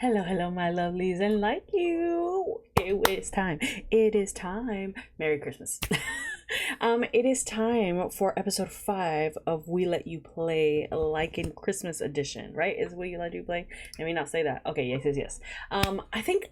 Hello, hello, my lovelies, and like you, it is time. It is time. Merry Christmas. um, it is time for episode five of We Let You Play, like in Christmas edition, right? Is We Let You Play? Let me not say that. Okay, yes, yes, yes. Um, I think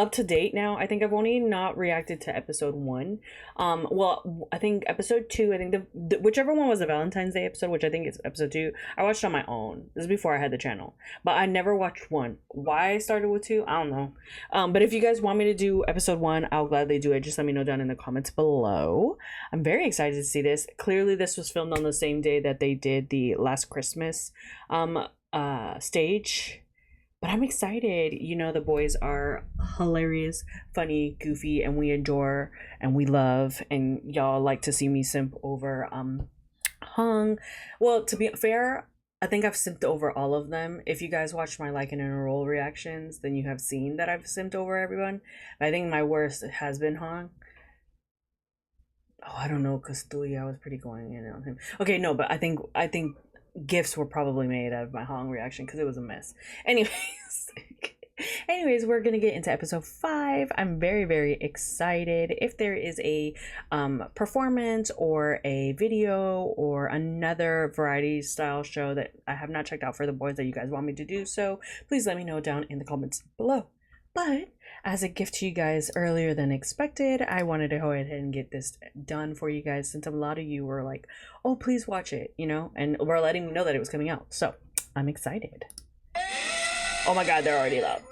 up to date now. I think I've only not reacted to episode one. Um, well, I think episode two. I think the, the whichever one was the Valentine's Day episode, which I think is episode two. I watched on my own. This is before I had the channel, but I never watched one. Why I started with two, I don't know. Um, but if you guys want me to do episode one, I'll gladly do it. Just let me know down in the comments below. I'm very excited to see this. Clearly, this was filmed on the same day that they did the last Christmas um uh stage but I'm excited. You know, the boys are hilarious, funny, goofy, and we adore and we love. And y'all like to see me simp over um Hung. Well, to be fair, I think I've simped over all of them. If you guys watched my like and enroll reactions, then you have seen that I've simped over everyone. But I think my worst has been Hong. Oh, I don't know, cause Tui, I was pretty going in on him. Okay, no, but I think I think gifts were probably made out of my Hong reaction because it was a mess. Anyways, anyways, we're gonna get into episode five. I'm very very excited. If there is a um, performance or a video or another variety style show that I have not checked out for the boys that you guys want me to do, so please let me know down in the comments below. But as a gift to you guys earlier than expected. I wanted to go ahead and get this done for you guys since a lot of you were like, oh, please watch it, you know, and we're letting me know that it was coming out. So I'm excited. Oh my god, they're already loud.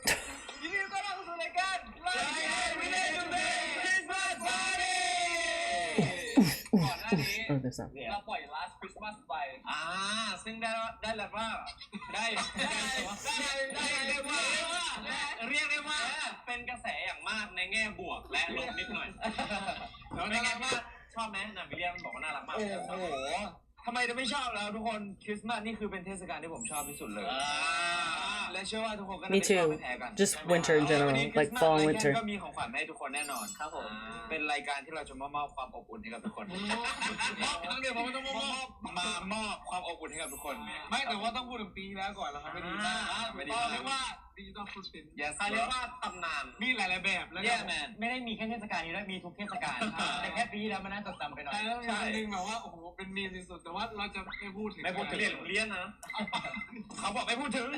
Oh, there's. Yeah. บเข้าสู่รายการไลฟ์แอนด์วิลเลจเดย์คริสต์มาสปาร์ตี้ก่อนหน้านี้ oh, there's not. เราปล่อย last Christmas ไปอ่า ซึ่งได้ได้แล้วว่าได้ได้ได้ได้เรียกว่าเรียกได้ว่าเป็นกระแสอย่างมากในแง่บวกและลบนิดหน่อยแล้วเป็นไงบ้างชอบไหมนาวิลเลียมบอกว่าน่ารักมาก โอ้โห ทำไมจะไม่ชอบแล้วทุกคนคริสต์มาสนี่คือเป็นเทศกาลที่ผมชอบที่สุดเลยอ่าและเชื่อว่าทุกคนก็ Me น่าจะชอบ too. ไม่แพ้กัน Just winter in วัน general, นี้ like Christmas fall and Light winter. ก็มีของขวัญให้ทุกคนแน่นอนครับผมเป็นรายการที่เราจะมามอบความอบอุ่นให้กับทุกคนมอบครั้งเดียวผมไม่ต้องมอบมามอบความอบอุ่นให้กับทุกคนไม่แต่ว่าต้องพูดถึงปีที่แล้วก่อนแล้วครับไม่ดีมากอ่าไม่ดีมาก เรียกว่า ดิจิตอลฟุตพิ้น Yes เขาเรียกว่าตำนาน มีหลายๆแบบแล้วก็ Yeah man ไม่ได้มีแค่เทศกาลนี้ด้วยมีทุกเทศกาลแต่แค่ปีที่แล้วมันน่าจดจำไปหน่อยแต่แล้วมีอันหนึงแบบว่าโอ้โหเป็นมีมที่สุดแต่ว่าเราจะไม่พูดถึงไม่พูดถึงเรียนเรียนนะเขาบอกไม่พูดถึง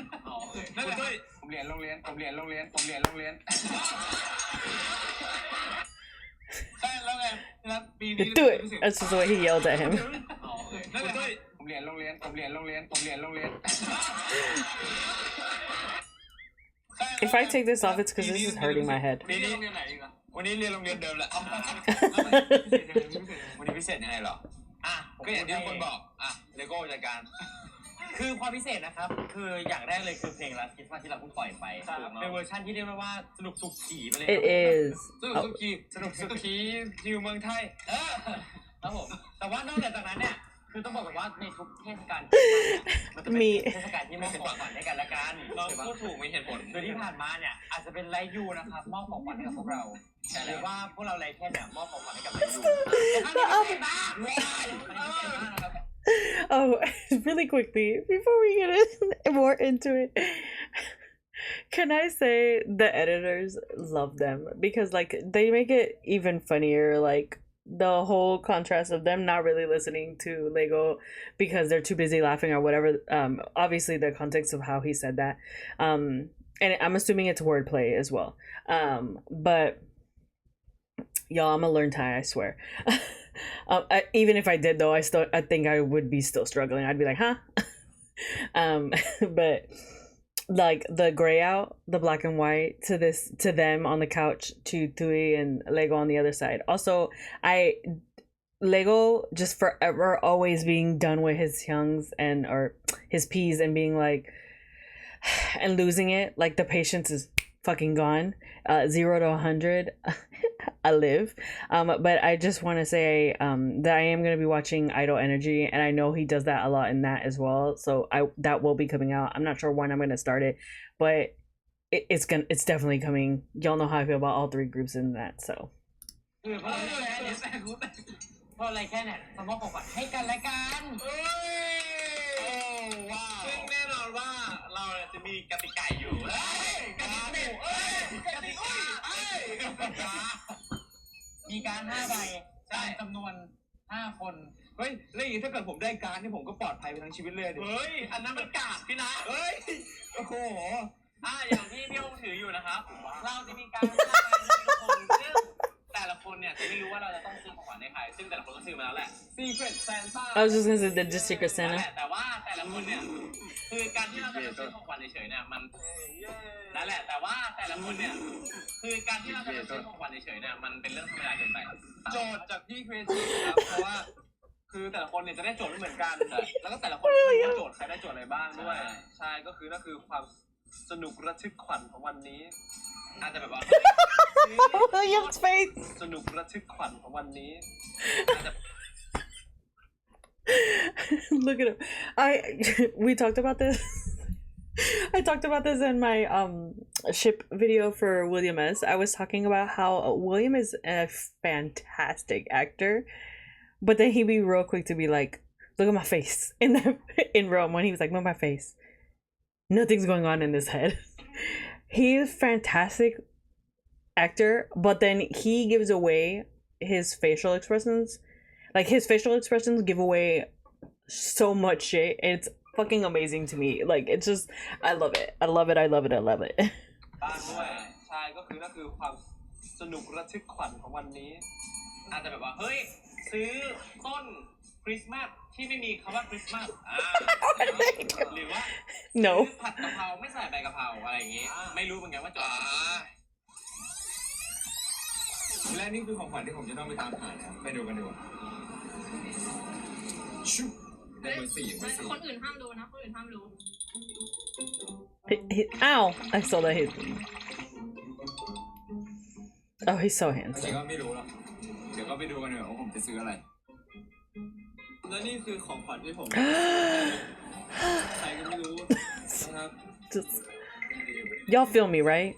นั่นแหละผมเรียนโรงเรียนผมเรียนโรงเรียนผมเรียนโรงเรียนใช่แล้วไงแล้วปีนี้ Do it. That's just the way he yelled at him. นั่นแหละผมเรียนโรงเรียนผมเรียนโรงเรียนผมเรียนโรงเรียน If I take this off, it's because this is hurting my head. ปีนี้โรงเรียนไหนอีกอะวันนี้เรียนโรงเรียนเดิมแหละวันนี้พิเศษยังไงเหรรอ อะก็อย่างที่ทุกคนบอก อะเลโก้จัดการ คือความพิเศษนะครับ คืออย่างแรกเลยคือเพลง Last Christmas ที่เราเพิ่งปล่อยไปเป็นเวอร์ชันที่เรียกได้ว่าสนุกสุดขี่ไปเลย It is. สนุกสุดขีดสนุกสุดขีอยู่เมืองไทย เออครับผม แต่ว่านอกจากนั้นเนี่ย คือต้องบอกแบบว่าในทุกเทศกาลมันจะเป็นมี เทศกาลที่ไม่เป็นของขวัญให้กันและกันเราพูดถูกมีเหตุผลโดยที่ผ่านมาเนี่ยอาจจะเป็นไลยูนะครับมอบของขวัญให้กับพวกเราหรือว่าพวกเราไลแค่เนี่ยมอบของขวัญให้กับไลยู The other- นะครับ Oh, really quickly before we get in, more into it, can I say the editors love them because like they make it even funnier. Like the whole contrast of them not really listening to Lego because they're too busy laughing or whatever. Um, obviously the context of how he said that. Um, and I'm assuming it's wordplay as well. Um, but y'all, I'm gonna learn Thai. I swear. um, I, even if I did though, I still I think I would be still struggling. I'd be like, huh? um, but like the gray out, the black and white to this to them on the couch to Tui and Lego on the other side. Also, I Lego just forever always being done with his youngs and or his peas and being like and losing it. Like the patience is fucking gone. Uh, zero to a hundred, I live. Um, but I just want to say um that I am gonna be watching Idol Energy, and I know he does that a lot in that as well. So I that will be coming out. I'm not sure when I'm gonna start it, but it, it's gonna it's definitely coming. Y'all know how I feel about all three groups in that. So คือ พวกเราไลแค่เนี่ยพวกเราไลแค่เนี่ยจะมอบของขวัญให้กันและกันเอ้ยโอ้ว้าวซึ่งแน่นอนว่าเราจะมีกติกาอยู่เฮ้ยกมีการห้าใบตามจำนวนห้าคน เฮ้ยแล้วอย่างนี้ถ้าเกิดผมได้การดนี่ผมก็ปลอดภัยไปทั้งชีวิตเลยดิเฮ้ย อันนั้นมันกากพี่นะ เฮ้ย โอ้โห อ่าอย่างที่พี่องค์ถืออยู่นะครับ เราจะมีการให้ทุกคนซึ่ง แต่ละคนเนี่ยจะไม่รู้ว่าเราจะต้องซื้อของขวัญให้ใครซึ่งแต่ละคนก็ซื้อมาแล้วแหละ Secret Santa I was just gonna say the the Secret นั่นแห Santa. ละแต่ว่าแต่ละคนเนี่ย คือการที่เราจะมาซื้อของขวัญเฉยๆเนี่ยมันนั่นแหละ แต่ว่าแต่ละคนเนี่ย คือการที่เราจะมาซื้อของขวัญเฉยๆเนี่ยมันเป็นเรื่องธรรมดาเกินไปโจทย์จากพี่ครีเอทีฟครับเพราะว่า คือแต่ละคนเนี่ยจะได้โจทย์ไม่เหมือนกันแล้วก็แต่ละคนจะได้โจทย์ใครได้โจทย์อะไรบ้างด้วย ใช่ก็คือนั่นคือความสนุกระทึกขวัญของวันนี้ อาจจะแบบว่า William's face. สนุกระทึกขวัญของวันนี้ Look at him. I we talked about this. I talked about this in my um ship video for William S. I was talking about how William is a fantastic actor, but then he'd be real quick to be like, "Look at my face." In the in Rome when he was like, "Look at my face." Nothing's going on in his head. he is fantastic actor, but then he gives away his facial expressions like his facial expressions give away so much shit. It's fucking amazing to me. Like it's just I love it. I love it. I love it. I love it. บ้านด้วย ใช่ ก็คือนั่นคือความสนุกระทึกขวัญของวันนี้ อาจจะแบบว่า เฮ้ย ซื้อต้น คริสต์มาสที่ไม่มีคำว่าคริสต์มาสอ่าหรือว่า no. ซื้อผัดกะเพราไม่ใส่ใบกะเพราอะไรอย่างงี้ ไม่รู้เหมือนกันว่าจอดและนี่คือของขวัญที่ผมจะต้องไปตามหานะครับไปดูกันดีกว่าชุบได้เบอร์สี่เบอร์สี่คนอื่นห้ามรู้นะ คนอื่นห้ามรู้ He- he- ow! I saw that hit. Oh, he's so แต่ handsome. ก็ไม่รู้หรอกเดี๋ยวก็ไปดูกันดีกว่าว่าผมจะซื้ออะไร และนี่คือของขวัญที่ผมใครก็ไม่รู้นะครับ Just y'all feel me, right?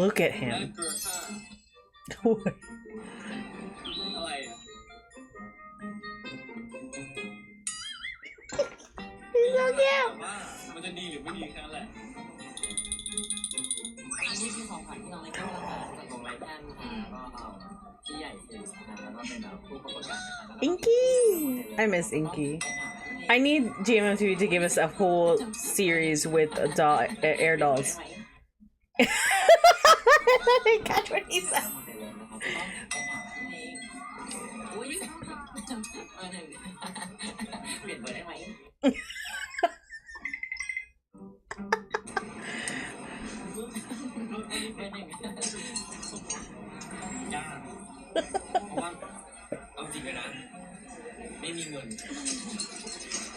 Look at และ him. เกลือค่าอะไรอะ He's so cute. แต่ว่ามันจะดีหรือไม่ดีแค่นั้นแหละอันนี้คือของขวัญที่น้องไลแคนนะคะจากของไลแคนนะคะก็เอาพี่ใหญ่ซีสนะคะแล้วก็เป็นแบบผู้ประกอบการนะคะ Inky. I miss Inky. I need GMMTV to give us a whole series with doll, air dolls. Catch what he said. เพราะว่าเอาจริงเลยนะ ไม่มีเงิน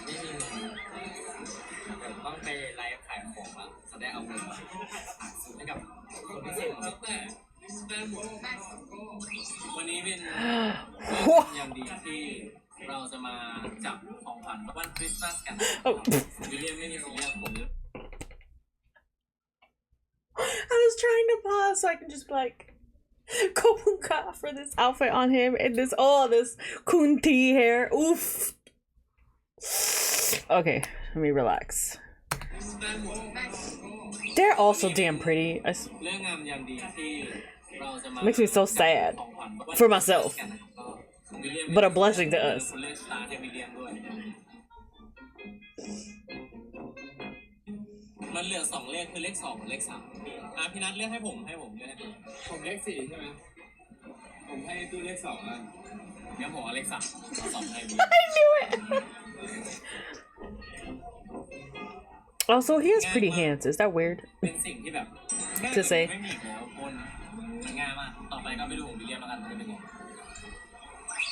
ไม่มีเงินเดี๋ยวต้องไปไลฟ์ขายของละจะได้เอาเงินมาซื้อให้กับคนพิเศษแล้วแต่แต่หมดวันนี้เป็นยามดีที่เราจะมาจับของขวัญวันคริสต์มาสกัน Oh. วิลเลียมไม่มีของเรียกผม I was trying to pause so I can just be like Kopunka for this outfit on him and this all oh, this kunti hair. Oof. Okay, let me relax. They're also damn pretty. Makes me so sad for myself, but a blessing to us. มด้วยมันเหลือสองเลขคือเลขสองกับเลขสามอะพี่นัทเลือกให้ผมให้ผมเลือกให้ผมผมเลขสี่ใช่ไหมผมให้ตู้เลขสองอะงั้นผมเอาเลขสามเอาสองให้วิลเลียม I knew it. Also, he has pretty hands. Is that weird? เป็นสิ่งที่แบบ To say ไม่มีอีกแล้วคนมันง่ายมาก ต่อไปก็ไปดูของวิลเลียมแล้วกันว่าจะเป็นไง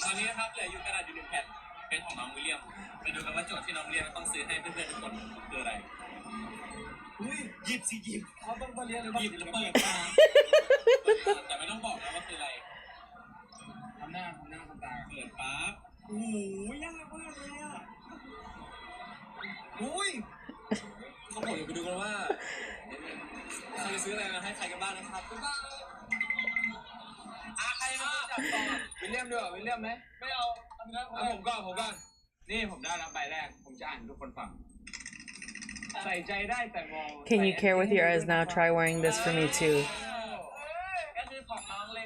ตอนนี้นะครับเหลืออยู่กระดาษอยู่หนึ่งแผ่นเป็นของน้องวิลเลียมไปดูกันว่าโจทย์ที่น้องวิลเลียมต้องซื้อให้เพื่อนๆทุกคนคืออะไร หยิบสิหยิบเขาต้องมาเรียนหยิบแล้วเปิดมาแต่ไม่ต้องบอกนะว่าคืออะไรทำหน้าทำหน้าทำตาเปิดปั๊บโอ้โหยากมากเลยอะอุ้ยเขาบอกเดี๋ยวไปดูกันว่าใครจะซื้ออะไรมาให้ใครกันบ้างนะครับบ๊ายบายอะใครมาจับต่อวิลเลียมด้วยวิลเลียมไหมไม่เอาเอาไปนะผมก่อนผมก่อนนี่ผมได้รับใบแรก ผมจะอ่านให้ทุกคนฟัง ใส่ใจได้แต่มอง Can you care with your eyes now? Try wearing this for me too. ก็คือของน้องเล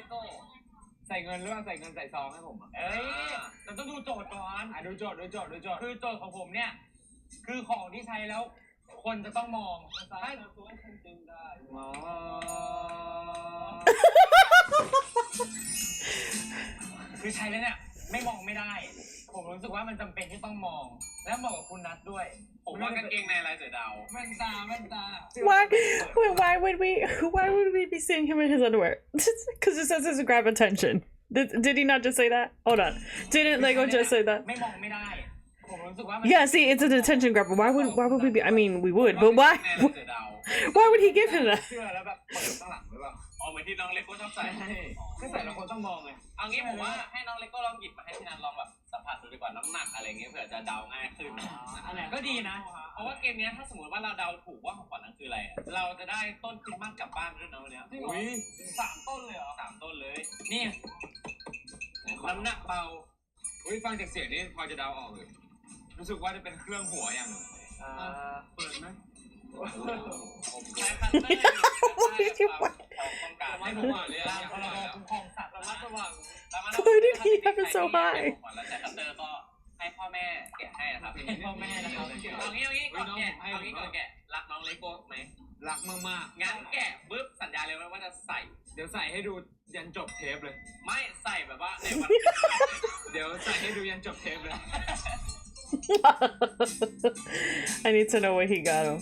ใส่เงินหรือว่าใส่เงินใส่ซองให้ผมอะเอ้ยเราต้องดูโจทย์ก่อนอะดูโจทย์ดูโจทย์ดูโจทย์คือโจทย์ของผมเนี่ย คือของที่ใช้แล้ว คนจะต้องมองถ้าอ๋อคือใช้แล้วเนี่ย ไม่มองไม่ได้ ผมรู้สึกว่ามันจำเป็นที่ต้องมอง และเหมาะกับคุณนัทด้วย ผมว่ากางเกงในลายเสือดาว แว่นตาแว่นตา Why? Wait, why would we? Why would we be seeing him in his underwear? Because it says it's grab attention. Did, did he not just say that? Hold on. Didn't Lego just say that? ไม่มองไม่ได้ ผมรู้สึกว่ามัน Yeah. See, it's an attention grabber. Why would? Why would we be? I mean, we would, but why? กางเกงในลายเสือดาว Why would he give him that? เสื้อแล้วแบบเปิดข้างหลังหรือเปล่าอ๋อเหมือนที่น้องเลโก้ชอบใส่ ใช่ไม่ใส่แล้วคนต้องมองไงเอางี้ผมว่าให้น้องเลโก้ลองหยิบมาให้พี่นันลองแบบ สัมผัสดูดีกว่าน้ำหนักอะไรเงี้ยเผื่อจะเดาง่ายขึ้นอันไหนก็ดีนะ เพราะว่าเกมเนี้ยถ้าสมมติว่าเราเดาถูกว่าของขวัญนั้นคืออะไรอะเราจะได้ต้นคริสต์มาสกลับบ้านไปด้วยนะวันเนี้ยอุ้ยสามต้นเลยเหรอสามต้นเลยนี่น้ำหนักเบาอุ้ยฟังจากเสียงนี่พอจะเดาออกเลยรู้สึกว่าจะเป็นเครื่องหัวอย่างหนึ่งเปิดไหมใช้คัตเตอร์อยู่ของต้องการไม่ผมอ่านเลยตาอะมพรบคุ้มครองสัตว์ระมัดระวัง Why did he have it so high? แล้วใช้คัตเตอร์ก็ให้พ่อแม่แกะให้นะครับพ่อแม่นะครับเอางี้เอางี้ก่อนแกะเอางี้ก่อนแกะรักน้องเลโก้ไหมรักมากงั้นแกะปุ๊บสัญญาเลยว่าจะใส่ๆเดี๋ยวใส่ให้ดูยันจบเทปเลย ไม่ใส่แบบว่าในวันเดี๋ยวใส่ให้ดูยันจบเทปเลย I need to know where he got him.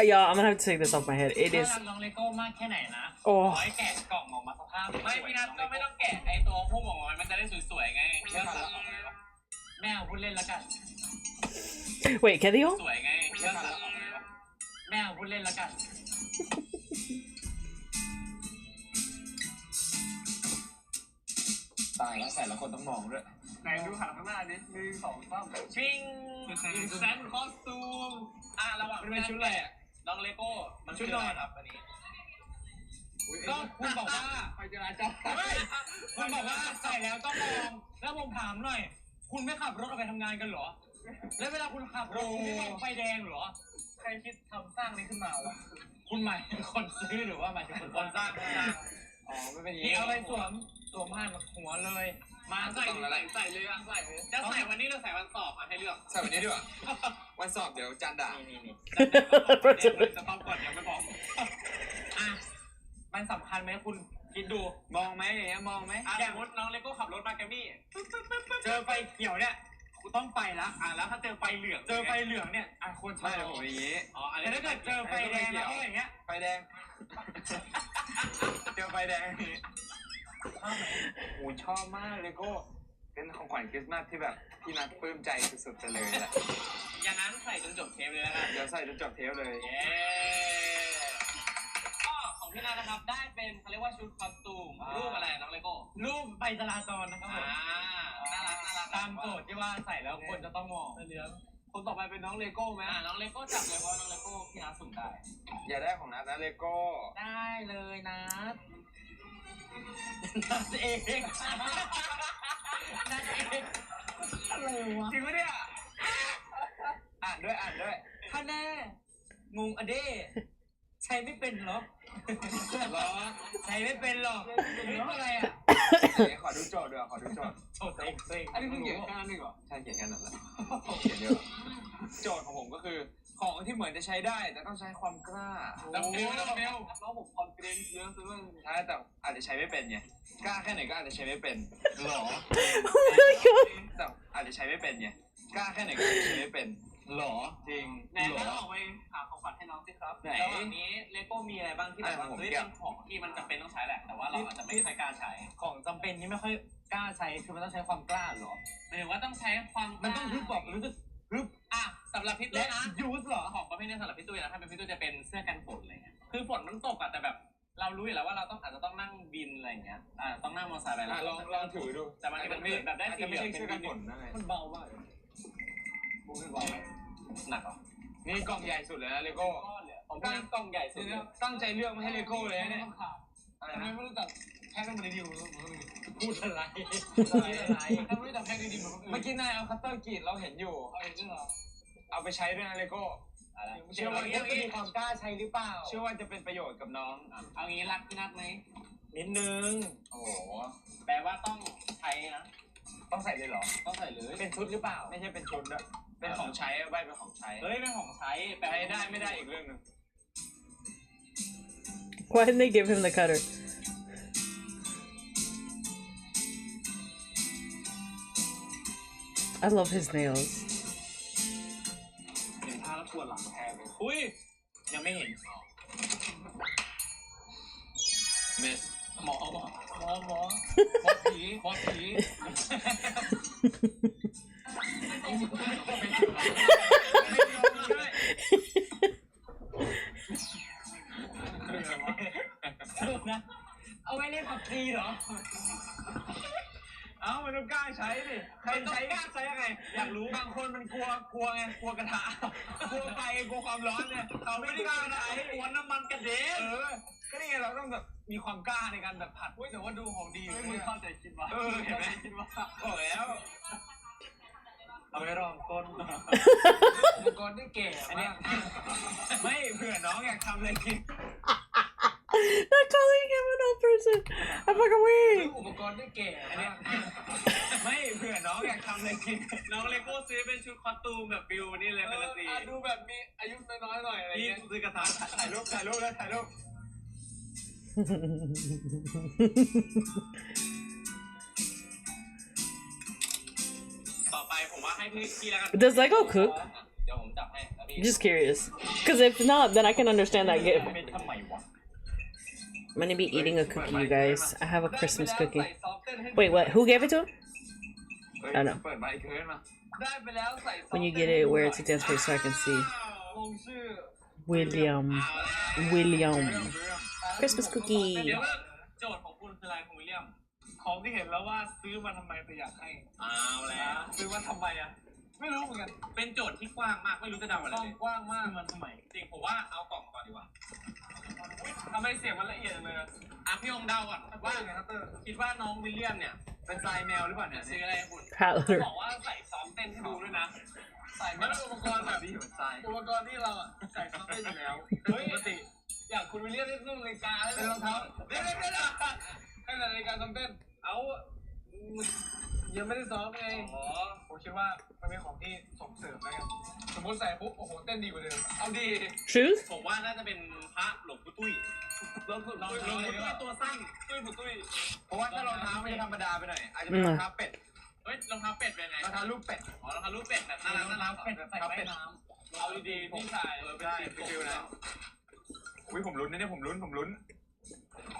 Uh, Y'all, I'm gonna have to take this off my head. It ถ้า is. รักน้องเลโก้มากแค่ไหนนะโอ้ขอให้แกะกล่องออกมาสภาพไม่พี่นัทก็ไม่ต้องแกะไอตัวพุ่มออกมามันจะได้สวยๆไงเชื่อสัตว์ออกมาแม่เอาพูดเล่นแล้วกัน Wait, can they all? สวยไงเชื่อสัตว์ออกมาแม่เอาพูดเล่นแล้วกัน ตายแล้วใส่แล้วคนต้องมองด้วยไหนดูหันข้างหน้าดิหนึ่งสองสามชิงอินสแตนคอสตูมอะระหว่างมันเป็นชุดอะไรอะน้องเลโก้มันชุดนอนครับอันนี้ก็คุณบอกว่าไปจราจรคุณบอกว่าใส่แล้วต้องมองแล้วผมถามหน่อย คุณไม่ขับรถออกไปทำงานกันเหรอ แล้วเวลาคุณขับรถคุณไม่มองไฟแดงเหรอ ใครคิดทำสร้างนี้ขึ้นมาวะคุณหมายถึงคนซื้อหรือว่าหมายถึงคนคนสร้างคนสร้าง อ๋อไม่เป็นอย่างนี่นี้เอาไปสวมสวมผ่านหัวเลย มาใส่ใส่ใส่เลยอะใส่เลยจะใส่วันนี้หรือใส่วันสอบอะให้เลือกใส่วันนี้ดีกว่าวันสอบเดี๋ยวจันด่านี่นี่นี่จะต้องก่อนยังไม่บอกอะมันสำคัญไหมคุณคิดดูมองไหมอย่างเงี้ยมองไหมอะสมมติน้องเลโก้ขับรถมาแกมี่เจอไฟเขียวเนี่ย คุณต้องไปละอะแล้วถ้าเจอไฟเหลืองเจอไฟเหลืองเนี่ยอะควรชะไม่ลเดี๋ยวอผมอย่างงี้ อ๋ออันแต่นี้ถ้าเกิดเจอไฟแดงแล้วก็อย่างเงี้ย ไฟแดง เจอไฟแดงอย่างงี้ชอบไหมโอ้ชอบมากเลยโก้เป็นของขวัญคริสต์มาสที่แบบพี่นัทปลื้มใจสุดๆไปเลยแหละอย่างนั้นใส่จนจบเทปเลยแล้วกัน เดี๋ยวใส่จนจบเทปเลย เย้ก็ของพี่นานะครับได้เป็นเขาเรียกว่าชุดคอสตูม รูปอะไรน้องเลโก้รูปไฟจราจรนะครับอ่าผมน่ารักน่ารัก ตามโจทย์ที่ว่าใส่แล้วคนจะต้องมองเหลืองคนต่อไปเป็นน้องเลโก้ไหมอ่าน้องเลโก้จับเลยเพราะน้องเลโก้พี่นาสุ่มได้ อย่าได้ของนัทนะเลโก้ ได้เลยนะนัดเองนัดเองอะไรวะจริงปะเนี่ยอ่านด้วยอ่านด้วยท่าแน่งงอะเด้ใช้ไม่เป็นเหรอเหรอใช้ไม่เป็นหรอกเฮ้ยอะไรอะไหนขอดูโจทย์ด้วยขอดูโจทย์โจทย์เองเองอันนี้เพิ่งเขียนแค่นั้นเองเหรอใช่เขียนแค่นั้นแหละเขียนเยอะโจทย์ของผมก็คือ ของที่เหมือนจะใช้ได้ แต่ต้องใช้ความกล้าน้องเบลน้องเบลน้องผมคอนฟิเดนซ์เยอะซื้อใช่แต่อาจจะใช้ไม่เป็นไงกล้าแค่ไหนก็อาจจะใช้ไม่เป็นหรอ Oh my god. แต่อาจจะใช้ไม่เป็นไงกล้าแค่ไหนก็อาจจะใช้ไม่เป็น หรอจริงไหนให้ออกไปหาของขวัญให้น้องสิครับไหน ระหว่างนี้เลโก้มีอะไรบ้างที่แบบว่าอะผมเฮ้ยเก็บเป็นของที่มันจำเป็นต้องใช้แหละ แต่ว่าเราอาจจะไม่ค่อยกล้าใช้ของจำเป็นนี่ไม่ค่อยกล้าใช้คือมันต้องใช้ความกล้าเหรอ หมายถึงว่าต้องใช้ความกมันล้าต้องฮึบบอกรู้สึกอะสำหรับพี่ตุ้และยนะยูสเหรอ ของประเภทนี้สำหรับพี่ตุ้ยนะถ้าเป็นพี่ตุ้ยจะเป็นเสื้อกันฝนอะไรเงี้ยคือฝนมันตกอะแต่แบบ เรารู้อยู่แล้วว่าเราต้องอาจจะต้องนั่งบินอะไรเงี้ยอ่าต้องนั่งมอเตอร์ไซค์ไปอะลองลองถือดูแต่มันเป็นเหมือนแบบได้อาจสีจะเหลืไม่องใช่เป็นเสื้อกันวิฝนนนะไงมันเบามาก หนักเหรอนี่กล่องใหญ่สุดเลยนะเลโก้ผมตั้งกล่องใหญ่สุดเลยตั้งใจเลือกมาให้เลโก้เลยนะเนี่ยอะไรทำไมนะไม่รู้จักแพ็คให้มันดีๆพูดอะไรพูดอะไรถ้าไม่รู้จักแพ็คดีๆเหมือนคนอื่นเมื่อกี้นายเอาคัตเตอร์กรีดเราเห็นอยู่เอาเองด้วยเหรอเอาไปใช้ด้วยนะเลโก้เชื่อว่าจะมีความกล้าใช้หรือเปล่า เชื่อว่าจะเป็นประโยชน์กับน้อง เอางี้รักพี่นัทไหมนิดนึง โอ้โห แปลว่าต้องใช้นะ ต้องใส่เลยเหรอ ต้องใส่เลย เป็นชุดหรือเปล่า ไม่ใช่เป็นชุดอะ เป็นของใช้ใบเป็นของใช้เฮ้ยเป็นของใช้แปลใช้ว่าได้ไม่ได้อีกเรื่องหนึง Why didn't they give him the cutter? I love his nails. เห็นท่าแล้วปวดหลังแทนเลยอุ้ยยังไม่เห็นเมสหมอหมอหมอหมอหมอผีหมอผีคืออะไรวะ สรุปนะ เอาไว้เล่นผับจีเหรอ เอ้ามันต้องกล้าใช้ดิใครใช้กล้าใช้ยังไง อยากรู้ บางคนมันกลัว กลัวไง กลัวกระทะ กลัวไฟ กลัวความร้อนเนี่ย เขาไม่ได้กล้าใช้กวนน้ำมันกระเด็นเออ ก็นี่ไงเราต้องแบบมีความกล้าในการแบบผัดอุ้ยแต่ว่าดูของดีเฮ้ยเลมึงยเข้าใจคิดว่าเออ เห็นไหมคิดว่าบอกแล้ว เอาไว้รองก้นอุปกรณ์ได้เก๋อันเนี้ยไม่เผื่อน้องอยากทำอะไรกิน Not calling him an old person. I'm fucking weak. อุปกรณ์ได้เก๋อันเนี้ยไม่เผื่อน้องอยากทำอะไรกินน้องเลโก้ซื้อเป็นชุดคอสตูมแบบฟิวนี่เลยแฟนตาซีอะดูแบบมีอายุน้อยๆหน่อยอะไรพี่เงี้ยซื้อกระทะถ่ายรูปถ่ายรูปแล้วถ่ายรูป ผมว่าให้พี่พี่แล้วกัน Does Lego cook? เดี๋ยวผมจับให้แล้วพี่ Just curious. Because if not, then I can understand that gift. ไม่ทำไมวะ I'm gonna be eating a cookie, you guys. I have a Christmas ได้ไป cookie. แล้วใส่ซอฟต์เต้นให้ Wait, what? Who gave it to him? เฮ้ย อ่ะเนอะ เปิดไมค์เกินมาได้ไปแล้วใส่ซอฟต์ When you เต้น get ให้ it, ดู wear ห it น่อย to dance face so I can see. ลงชื่อ William. William. Christmas เดี๋ยว cookie. โจทย์ขอ ของที่เห็นแล้วว่าซื้อมาทำไมแต่อยากให้เอาแล้ว ซื้อมาทำไมอะ ไม่รู้เหมือนกันเป็นโจทย์ที่กว้างมากไม่รู้จะเดาอะไรกว้างเลยกว้างมากมันทำไมจริงผมว่าเอากล่องมาก่อนดีกว่าทำไมเสียงมันละเอียดจังเลยอะอะพี่องเดาก่อนว่าว่าไงครับเตอร์คิดว่าน้องวิลเลียมเนี่ยเป็นทรายแมวหรือเปล่าเนี่ยซื้ออะไรให้คุณ Tyler. บอกว่าใส่ซ้อมเต้นให้ดูด้วยนะ ใส่ไม่ได้อุปกรณ์แบบนี้เหมือนทรายอุปกรณ์ที่เราอะใส่ซ้ำได้อยู่แล้วเฮ้ยปกติอย่างคุณวิลเลียมนี่ต้องนาฬิกาเป็นรองเท้าเดี๋ยวเดี๋ยวเดี๋ยวให้นาฬิกาซ้อมเต้น เอายังไม่ได้ซ้อมไงอ๋อผมคิดว่ามันเป็นของที่ส่งเสริมแล้วกันสมมติใส่ปุ๊บโอ้โหเต้นดีกว่าเดิมเอาดี Truth? ผมว่าน่าจะเป็นพระหลวงปู่ตุ้ยลองฝึกหลวงตุ้ยปู่ตุ้ยตุ้ยตัวสั้นตุ้ยตุ้ยเพราะว่าถ้ารองเท้ามันจะธรรมดาไปหน่อยอาจจะเป็นรองเท้าเป็ดเฮ้ยรองเท้าเป็ดเป็นไงรองเท้าลูกเป็ดอ๋อรองเท้าลูกเป็ดแบบน่ารักน่ารักเป็ดใส่ว่ายน้ำเอาดีๆพี่ชายเออได้ฟิลนะอุ้ยผมลุ้นนะเนี่ยผมลุ้นผมลุ้น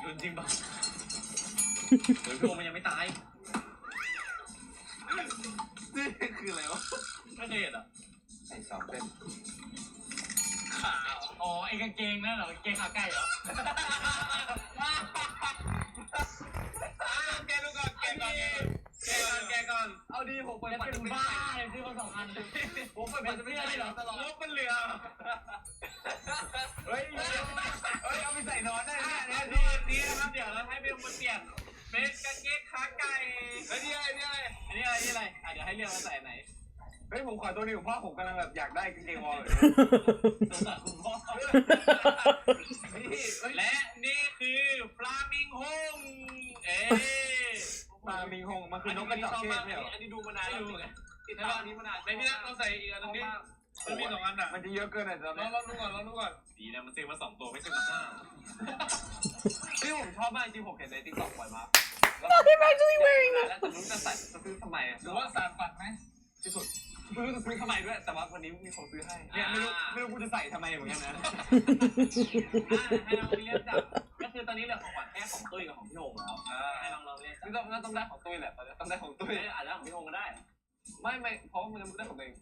รุนจริงป่ะ เฮ้ยพวงมันยังไม่ตายนี่คืออะไรวะไม่เคยเห็นอะใส่สองเป็นขาวอ๋อไอ้กางเกงนั่นเหรอกางเกงขาไก่เหรอแกดูก่อนแกก่อนแกก่อนแกก่อน เอาดีผมเปิดจะบัตรเป็นไม่บ้าใส่เลยซื้อมาสองพันผมเปิดบัตรไม่ใส่หรอตลอดลบมันเหลือเฮ้ยเฮ้ยเอาไปใส่นอนได้อะเนี่ยเดี๋เนี่ยวยดูอันนี้นะครับเดี๋ยวเราให้เบลมาเปลี่ยน เป็นกางเกงขาไก่เฮ้ยนี่อะไรนี่อะไรอันนี้อะไรนี่อะไรอะเดี๋ยวให้เลือกว่าใส่ไหนเฮ้ยผมขอตัวนี้ผมเพราะผมกำลังแบบอยากได้กางเกงวอลเลยสงสารคุณพ่อนี่เฮ้ยและนี่คือฟลามิงโฮงเอ๊ะมามิงฮงมันคือนกกระจอกเทศเนี่ยเหรออันนี้ดูมานานแล้วติดตามอันนี้มานานในพี่นัทเราใส่อีกอันนึงดิ มันมีสองอันอะมันจะเยอะเกินอะตอนลอนี้งลองดูก่อนลองดูก่อนดีนะมันซื้อมาสองตัวไม่ซื้อมาห้าที่ผมชอบมากจริงผมเห็นในติ๊กต็อกบ่อยมาก No, they're actually wearing แล้ that. วจะรู้จะใส่จะซื้อทำไมอะหรือว่าสารฝันไหมที่สุดไม่รู้จะซื้อทำไมด้วย แต่ว่าวันนี้มีคนซื้อให้เนี่ยไม่รู้ไม่รู้กูจะใส่ทำไมเหมือนกันนะให้น้องเรียกจับก็คือตอนนี้เหลือของขวัญแค่ของตุ้ยกับของพี่โฮงแล้วให้น้องเราเรียกจับนี่ต้องต้องได้ของตุ้ยแหละตอนนี้ต้องได้ของตุ้ยอาจจะของพี่โฮงก็ได้ ไม่ไม่เพราะว่ามันได้ของตัวเอง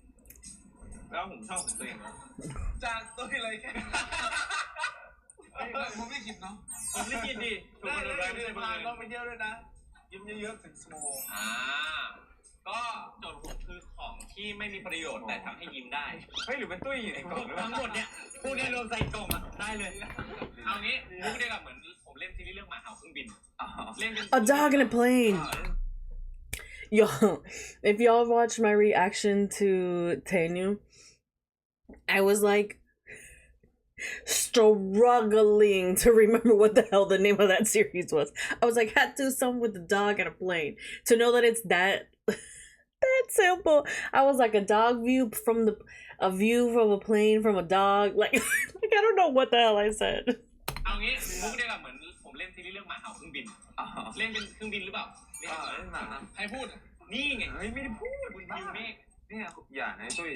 แล้วผมชอบของตัวเองนะจากตุ้ยเลยแค่ผมไม่คิดเนาะผมไม่กินดิถูกได้คนได้อื่นได้ไปได้เลยมาก็ไปเยอะด้วยนะ ยิ้มเยอะๆถึงสโมอ่า ก็โจทย์ผมคือของที่ไม่มีประโยชน์แต่ทำให้ยิ้มได้ เฮ้ยหรือเป็นตุ้ยอยู่ในกล่องหรือเปล่าทั้งหมดเนี่ยพวกนี้รวมใส่กล่องอะได้เลย เอางี้มุกเดียวกับเหมือนผมเล่นซีรีส์เรื่องหมาเห่าเครื่องบิน เล่นเป็น A dog in a plane. Yo, if y'all watched my reaction to Tenu, I was like, struggling to remember what the hell the name of that series was. I was like, had to some with the dog and a plane. To know that it's that that simple. I was like a dog view from the a view from a plane from a dog. Like, like I don't know what the hell I said. เอางี้มุกเดียวกับเหมือนผมเล่นซีรีส์เรื่องหมาเห่าเครื่องบิน อ๋อ เล่นเป็นเครื่องบินหรือเปล่า เออเล่นหมา ใครพูด นี่ไง เฮ้ยไม่ได้พูด คุณคิวเมฆ เนี่ยอย่านะตุ้ย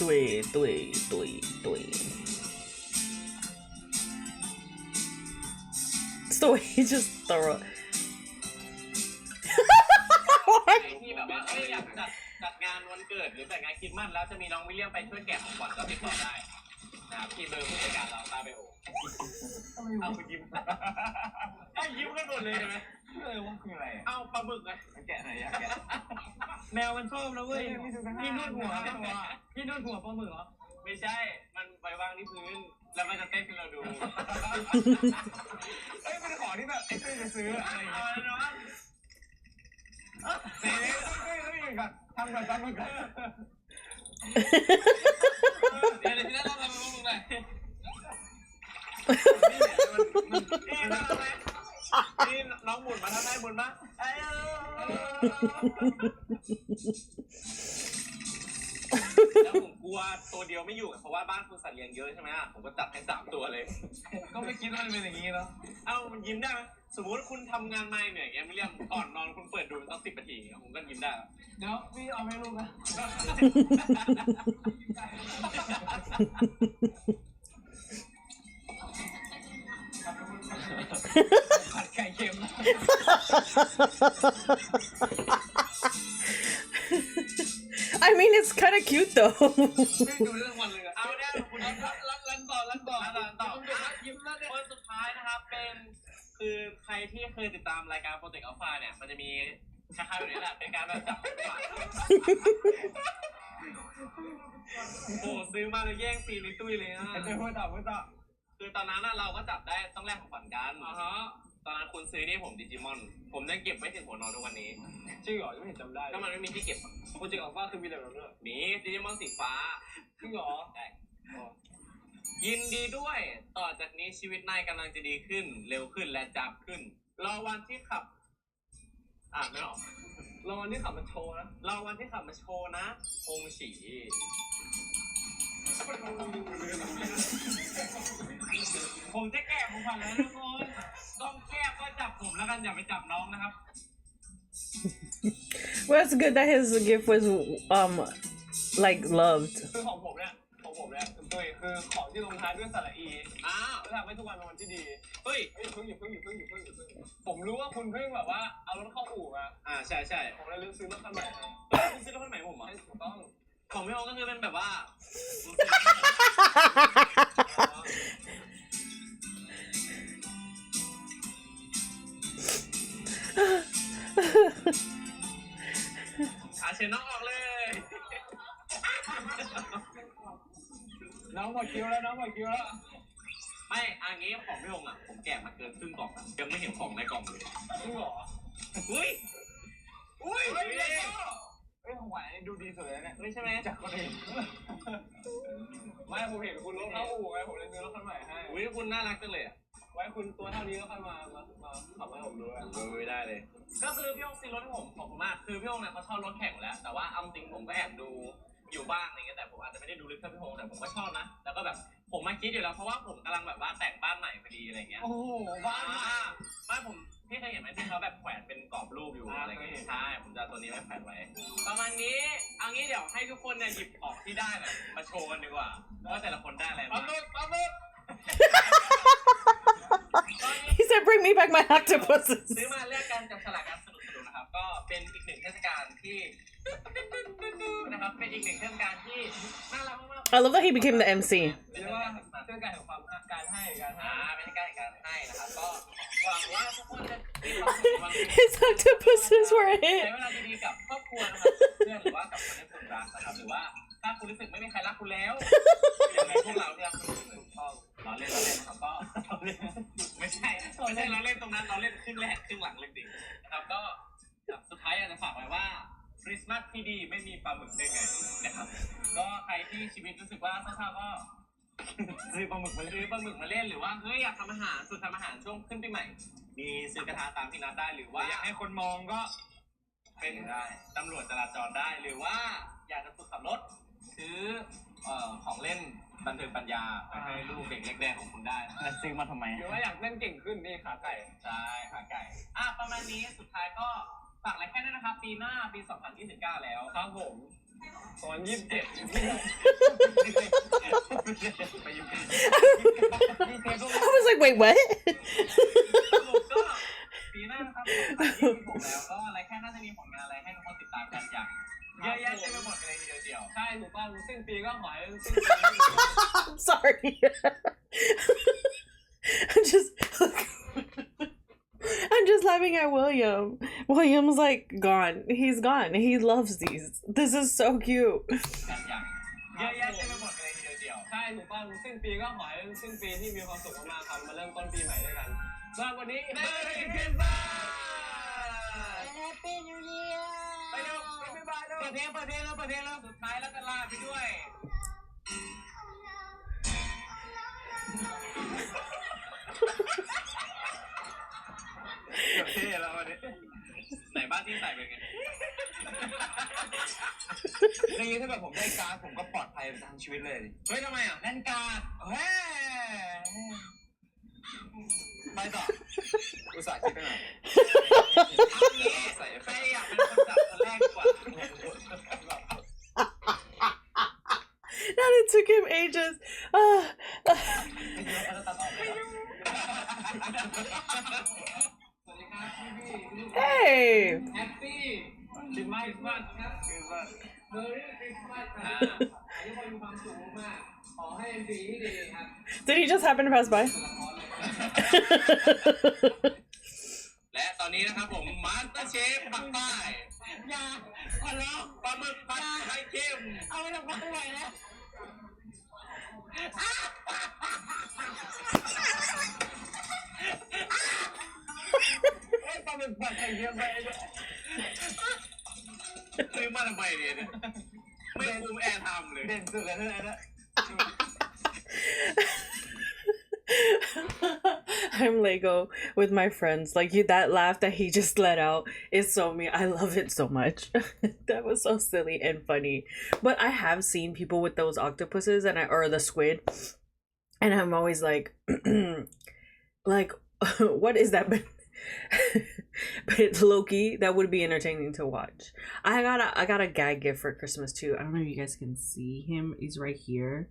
ตุ้ยตุ้ยตุ้ยตุ้ยสวย just throw ที่แบบว่าอยากจัดงานวันเกิดหรือแต่งงานคริสต์มาสแล้วจะมีน้องวิลเลียมไปช่วยแกะของขวัญก็ติดต่อได้นะครับที่เบอร์ผู้จัดการเราตามไป เอาไปยิ้มไอ้ยิ้มกันหมดเลยใช่ไหมเออว่าคืออะไรอะเอาปลาหมึกไงแกะไหนอยากแกะแมวมันชอบนะเว้ยเฮ้ยมีสุดท้ายพี่นวดหัวพี่นวดหัวปลาหมึกเหรอไม่ใช่ มันไปวางที่พื้น แล้วมันจะเต้นให้เราดูเอ้ยเป็นของที่แบบไอ้ตุ้ยจะซื้ออะไรอย่างเอาเงี้ยแล้วเนาะเฮ้ยเฮ้ยเฮ้ยก่อนทำก่อนทำก่อนเดี๋ยวเดี๋ยวที่นั่นเราทำเป็นพวกมึงหน่อยนี่ทำไหม นี่น้องหมุนมาทำได้หมุนมาไอ้เอแล้วผมกลัวตัวเดียวไม่อยู่เพราะว่าบ้านคุณสัตว์เลี้ยงเยอะใช่ไหมผมก็จับให้สามตัวเลย ก็ไม่คิดว่ามันเป็นอย่างนี้เนาะเอ้ามันยิ้มได้ไหมสมมติคุณทำงานมาเหนื่อยเงี้ยไม่เรียกก่อนนอนคุณเปิดดูต้องสิบนาทีผมก็ยิ้มได้ เดี๋ยวพี่เอาไม่ลูกนะ ผัดไก่เค็ม I mean, it's kind of cute though. ไม่ดูเรื่องวันเลยอะเอาได้คุณรันรันรันต่อรันต่อรันต่อยิ้มแล้วเนี่ยคนสุดท้ายนะครับเป็นคือใครที่เคยติดตามรายการโปรเจกต์อัลฟาเนี่ย มันจะมีคล้ายๆแบบนี้แหละเป็นการแบบจับของขวัญโอ้ซื้อมาแล้วแย่งซีนในตุ้ยเลยนะเดี๋ยวพูดต่อพูดต่อ คือตอนนั้นน่ะเราก็จับได้ต้องแลกของขวัญกันตอนนั้นคุณซื้อนี่ผมดิจิมอน ผมยังเก็บไว้ถึงหัวนอนทุกวันนี้จริงเหรอยังไม่เห็นจำได้ก็มันไม่มีที่เก็บโปรเจกต์อัลฟาคือมีอะไรแบบนั้นมีดิจิมอนสีฟ้า จริงเหรอ ยินดีด้วย ต่อจากนี้ชีวิตนายกำลังจะดีขึ้น เร็วขึ้นและจับขึ้น รอวันที่ขับ อ่านไม่ออกรอวันที่ขับมาโชว์นะรอวันที่ขับมาโชว์นะคงฉี ผมจะแก้ของขวัญแล้วทุกคนต้องแก้ก็จับผมแล้วกันอย่าไปจับน้องนะครับ well, it's good that his gift was um like loved. คือของผมเนี่ยของผมเนี่ยคุณตุ้ยคือของที่ลงท้ายด้วยสระอีอ้าวแล้วทำให้ทุกวันเป็นวันที่ดีเฮ้ยเฮ้ยเพิ่งหยิบเพิ่งหยิบเพิ่งหยิบเพิ่งหยิบเพิ่งหยิบผมรู้ว่าคุณเพิ่งแบบว่าเอารถเข้าอู่มาอ่าใช่ใช่ผมเลยลืมซื้อรถคันใหม่ให้เฮ้ยคุณซื้อรถคันใหม่ให้ผมเหรอ ให้ถูกต้อง ของพี่โอก็คือเป็นแบบว่า อาเชิญน้องออกเลย น้องหมดคิวแล้วน้องหมดคิวแล้ว ไม่อันนี้ของพี่โออะ ผมแกะมาเกินครึ่งกล่องแล้วยังไม่เห็นของในกล่องเลยจริงเหรออุ้ยอุ้ย เฮ้ยเฮ้ยของหวานนี่ดูดีสุดเลยเนี่ยไม่ใช่ไหมจากคนอื่นไม่ผมเห็นคุณรถเข้าอู่ไงผมเลยซื้อรถคันใหม่ให้อุ้ยคุณน่ารักจังเลยอะไว้คุณตัวเท่านี้ก็ค่อยมามามาขับให้ผมด้วยไม่ได้เลย ก็คือพี่โอซื้อรถให้ผมขอบคุณมากคือพี่โอเนี่ยเขาชอบรถแข่งอยู่แล้ว แต่ว่าเอาจริงผมก็แอบดูอยู่บ้างอะไรเงี้ยแต่ผมอาจจะไม่ได้ดูลึกเท่าพี่โอแต่ผมก็ชอบนะ แล้วก็แบบผมมาคิดอยู่แล้วเพราะว่าผมกำลังแบบว่าแต่งบ้านใหม่พอดีอะไรเงี้ยโอ้โหบ้านใหม่ไม่ผม พี่เคยเห็นไหมที่เขาแบบแขวนเป็นกรอบรูปอยู่อ่าอะไรเงี้เคยเห็ยน ใช่ผมจะเอาตัวนี้ไว้แขวนไว้ ประมาณนี้เอางี้เดี๋ยวให้ทุกคนเนี่ยหยิบของที่ได้แบบมาโชว์กันดีกว่าว่าแต่ละคนได้อะไรปลาบ้างหมึกปลาหมึก He said, "Bring me back my octopuses." ซื้อมาแลกกันจับฉลากกันสนุกสนุกนะครับ ก็เป็นอีกหนึ่งเทศกาลที่นะครับเป็นอีกหนึ่งเทศกาลที่น่ารักมากๆ I love that he became the MC. เป็นเรียเทกศว่ากาลคริสต์มาสเรื่องการแห่งความการให้การให้อ่าเป็นเทศกาลแห่งการให้นะครับก็หวังว่าทุกคนจะมีความสุขในวันนี้ His octopuses were a ใช้ hit. เวลาดีๆกับครอบครัวนะครับเพื่อนหรือว่ากับคนที่คุณรักนะครับหรือว่าถ้าคุณรู้สึกไม่มีใครรักคุณแล้วอย่างไรพวกเราที่รักคุณถูกต้องเราเล่นเราเล่นนะครับก็เราเล่นไม่ใช่ไม่ใช่เราเล่นตรงนั้นเราเล่นครึ่งแรกครึ่งหลังเล่นจริงนะครับก็ ติที่ดีไม่มีปลาหมึกได้ไงนะครับ ก็ใครที่ชีวิตรู้สึกว่าเศร้าๆก็ ซื้อปลาหมึกมาซื้อปลาหมึกมาเล่นหรือว่าเฮ้ยอยากทำอาหารฝึกทำอาหารช่วงขึ้นปีใหม่ มีซื้อกระทะตามพี่นัทได้หรือว่าอยากให้คนมองก็ เป็นได้ตำรวจจราจรได้หรือว่าอยากจะฝึกขับรถซื้อเอ่อของเล่นบันเทิงปัญญาไปให้ลูกเด็กเล็กแดงของคุณได้แล้วซื้อมาทำไม หรือว่าอยากเล่นเก่งขึ้นนี่ขาไก่ ใช่ขาไก่อะประมาณนี้สุดท้ายก็ ฝากอะไรแค่นั้นนะครับ ปีหน้าปี 2029 แล้ว ครับผมตอนยี่สิบเจ็ดไปอยู่ปี I was like, wait, what? สรุปก็ปีหน้านะครับ2026แล้วก็อะไรแค่น่าจะมีผลงานอะไรให้ทุกคนติดตามกันอย่างเยอะแยะเต็มไปหมดเลยทีเดียวเดียวใช่ถูกต้องสิ้นปีก็หอยสิ้นปี I'm sorry. I'm just. I'm just laughing at William. William's like gone. He's gone. He loves these. This is so cute. กันอย่างเยอะแยะเต็มไปหมดเลยทีเดียวเดียวใช่ถูกต้องสิ้นปีก็หอยสิ้นปีที่มีความสุขมากๆครับมาเริ่มต้นปีใหม่ด้วยกันสำหรับวันนี้ Merry Christmas ไปเร็วไปบ๊ายบายเร็วเปิดเพลงเปิดเพลงแล้วเปิดเพลงแล้วสุดท้ายแล้วก็ลาไปด้วยเกือบ เท่แล้ววันนี้ไหนบ้านที่ใส่เป็นไงในนี้ถ้าแบบผมได้การ์ดผมก็ปลอดภัยไปทั้งชีวิตเลยเฮ้ยทำไมอะนั่นการ์ดเฮ้ยไปต่ออุตส่าห์คิดไปหน่อยเอางี้ใส่ใครอยากเป็นคนจับคนแรกดีกว่า That it took him ages. Ah. สวัสดีครับพี่พี่ hey. แฮปปี้คริสต์มาสครับคริสต์มาสเมอรี่คริสต์มาสครับอายุวันมีความสุขมากขอให้เป็นปีที่ ดีครับ Did he just happen to pass by? และตอนนี้นะครับผมมาสเตอร์เชฟปักใต้อย่าขอร้องปลาหมึกผัดไข่เค็มเอาไปทำความไหวนะไอ้ปลา หมึกผัดไข่เค็มไปเนี่ย ซื้อมาทำไมเนี่ยไม่คุ้มแอร์ไทำเลย เด่นสุดเลยเท่านั้นนะ I'm Lego with my friends. Like you, that laugh that he just let out is so me. I love it so much. that was so silly and funny. But I have seen people with those octopuses and I or the squid, and I'm always like, like, what is that? but it's Loki. That would be entertaining to watch. I got a I got a gag gift for Christmas too. I don't know if you guys can see him. He's right here.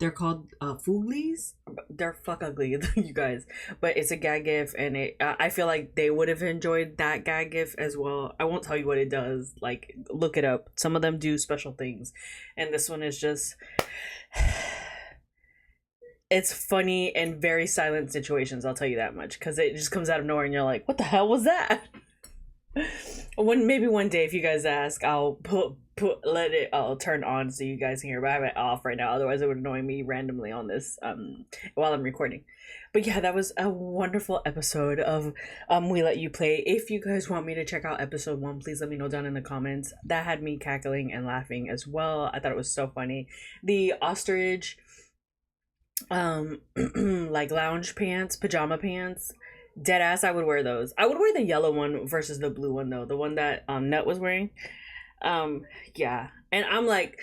They're called uh Fooglies. They're fuck ugly, you guys. But it's a gag gift, and it. I feel like they would have enjoyed that gag gift as well. I won't tell you what it does. Like, look it up. Some of them do special things, and this one is just. It's funny in very silent situations. I'll tell you that much because it just comes out of nowhere, and you're like, "What the hell was that?" When maybe one day, if you guys ask, I'll put put let it I'll turn on so you guys can hear. But I have it off right now. Otherwise, it would annoy me randomly on this um while I'm recording. But yeah, that was a wonderful episode of um We Let You Play. If you guys want me to check out episode one, please let me know down in the comments. That had me cackling and laughing as well. I thought it was so funny. The ostrich um like lounge pants, pajama pants. Dead ass, I would wear those. I would wear the yellow one versus the blue one though. The one that um Nut was wearing. Um, yeah. And I'm like,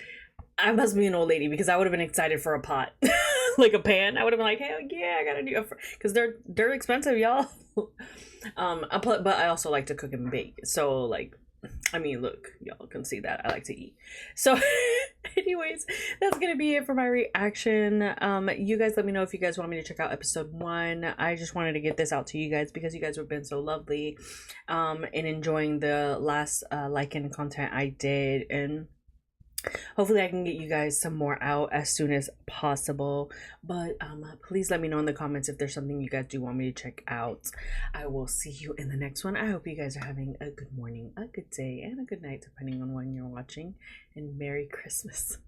I must be an old lady because I would have been excited for a pot, like a pan. I would have been like, hell yeah, I gotta do because they're they're expensive, y'all. um, I put, but I also like to cook and bake. So like, I mean, look, y'all can see that I like to eat. So, anyways, that's gonna be it for my reaction. Um, you guys let me know if you guys want me to check out episode one. I just wanted to get this out to you guys because you guys have been so lovely, um, and enjoying the last uh like and content I did and hopefully i can get you guys some more out as soon as possible. But um please let me know in the comments if there's something you guys do want me to check out. I will see you in the next one. I hope you guys are having a good morning a good day and a good night depending on when you're watching. And merry christmas